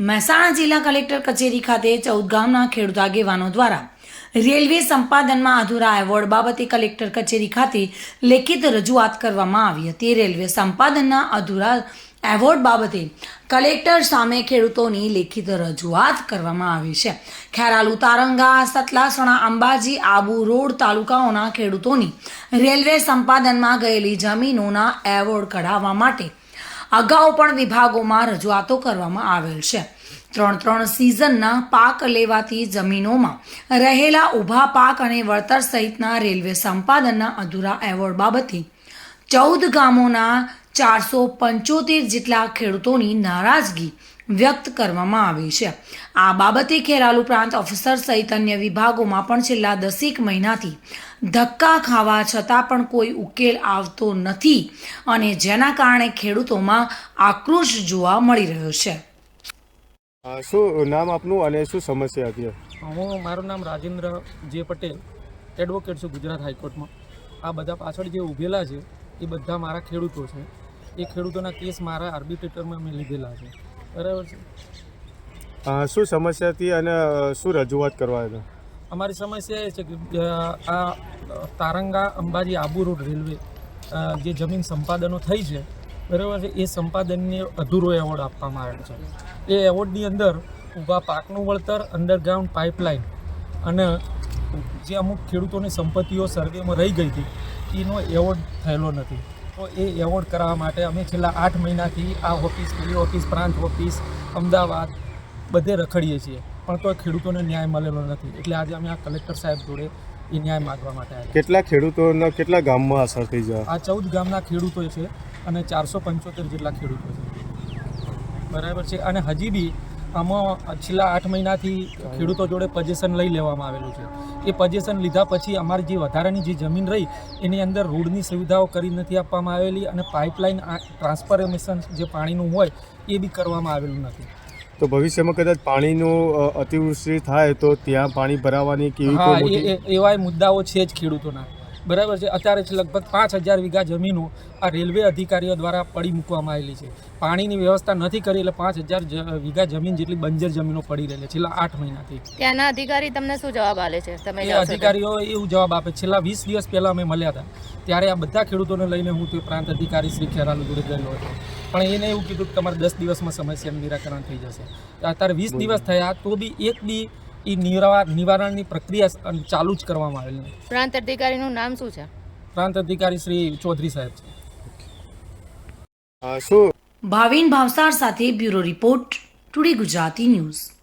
મહેસાણા જિલ્લા કલેક્ટર કચેરી ખાતે ચૌદ ગામના ખેડૂત આગેવાનો દ્વારા રેલવે સંપાદનમાં અધૂરા એવોર્ડ બાબતે કલેક્ટર કચેરી ખાતે લેખિત રજૂઆત કરવામાં આવી હતી. રેલવે સંપાદનના અધૂરા એવોર્ડ બાબતે કલેક્ટર સામે ખેડૂતોની લેખિત રજૂઆત કરવામાં આવી છે. ખેરાલુ તારંગા સતલાસણા અંબાજી, આબુ રોડ તાલુકાઓના ખેડૂતોની રેલવે સંપાદનમાં ગયેલી જમીનોના એવોર્ડ કઢાવવા માટે અગાઉ પણ વિભાગોમાં રજૂઆતો કરવામાં આવેલ છે. ત્રણ ત્રણ સિઝનના પાક લેવાતી જમીનોમાં રહેલા ઊભા પાક અને વળતર સહિતના રેલવે સંપાદનના અધૂરા એવોર્ડ બાબતે ચૌદ ગામોના ચારસો પંચોતેર જેટલા ખેડૂતોની નારાજગી વ્યક્ત કરવામાં આવી છે. આ બાબતે ખેરાલુ પ્રાંત ઓફિસર સહિત અન્ય વિભાગોમાં પણ છેલ્લા દસેક મહિનાથી ધક્કા ખાવા છતાં પણ કોઈ ઉકેલ આવતો નથી અને જેના કારણે ખેડૂતોમાં આક્રોશ જોવા મળી રહ્યો છે. શું નામ આપનું અને શું સમસ્યા હતી? હું મારું નામ રાજેન્દ્ર જે પટેલ એડવોકેટ છું ગુજરાત હાઈકોર્ટમાં. આ બધા પાછળ જે ઊભેલા છે એ બધા મારા ખેડૂતો છે. એ ખેડૂતોના કેસ મારા આર્બિટ્રેટરમાં મેં લીધેલા છે. બરાબર છે. શું સમસ્યા હતી અને શું રજૂઆત કરવા હતા? અમારી સમસ્યા એ છે કે આ તારંગા અંબાજી આબુ રોડ રેલવે જે જમીન સંપાદનો થઈ છે બરાબર છે એ સંપાદનને અધૂરો એવોર્ડ આપવામાં આવેલ છે. એ એવોર્ડની અંદર ઊભા પાકનું વળતર અંડરગ્રાઉન્ડ પાઇપલાઇન અને જે અમુક ખેડૂતોની સંપત્તિઓ સર્વેમાં રહી ગઈ હતી એનો એવોર્ડ થયેલો નથી. તો એ એવોર્ડ કરાવવા માટે અમે છેલ્લા આઠ મહિનાથી આ ઓફિસ પેલી ઓફિસ પ્રાંત ઓફિસ અમદાવાદ બધે રખડીએ છીએ. પણ તો ખેડૂતોને ન્યાય મળેલો નથી. એટલે આજે અમે આ કલેક્ટર સાહેબ જોડે એ ન્યાય માગવા માટે આવ્યા કેટલા ખેડૂતોના કેટલા ગામમાં અસર થઈ જાય? આ ચૌદ ગામના ખેડૂતો છે અને ચારસો પંચોતેર જેટલા ખેડૂતો છે. બરાબર છે? અને હજી બી આમાં છેલ્લા આઠ મહિનાથી ખેડૂતો જોડે પજેશન લઈ લેવામાં આવેલું છે. એ પજેશન લીધા પછી અમારી જે વધારાની જે જમીન રહી એની અંદર રોડની સુવિધાઓ કરી નથી આપવામાં આવેલી અને પાઇપલાઇન ટ્રાન્સફોર્મેશન જે પાણીનું હોય એ બી કરવામાં આવેલું નથી. તો ભવિષ્યમાં કદાચ પાણીનું અતિવૃષ્ટિ થાય તો ત્યાં પાણી ભરાવાની કેવી હા કોઈ એ મોટી એ- એવાય મુદ્દાઓ છે જ ખેડૂતોના. બરાબર છે. અત્યારે છે લગભગ પાંચ હજાર વીઘા જમીનો આ રેલવે અધિકારીઓ દ્વારા પડી મૂકવામાં આવેલી છે. પાણીની વ્યવસ્થા નથી કરી એટલે પાંચ હજાર વીઘા જમીન જેટલી બંજર જમીનો પડી રહેલી છે. છેલ્લા આઠ મહિનાથી. ત્યાંના અધિકારી તમને શું જવાબ આપે છે? તમે એ? અધિકારીઓ એવું જવાબ આપે. છેલ્લા વીસ દિવસ પહેલાં અમે મળ્યા હતા. ત્યારે આ બધા ખેડૂતોને લઈને હું તે પ્રાંત અધિકારી શ્રી ખેરાલુ જોડે ગયેલો હતો. પણ એને એવું કીધું કે તમારે દસ દિવસમાં સમસ્યાનું નિરાકરણ થઈ જશે. અત્યારે વીસ દિવસ થયા તો બી એક બી એ નિવારણની પ્રક્રિયા ચાલુ જ કરવામાં આવેલી પ્રાંત અધિકારીનું નામ શું છે? પ્રાંત અધિકારી શ્રી ચૌધરી સાહેબ છે. શું? ભાવિન ભાવસાર સાથે bureau report today Gujarati news.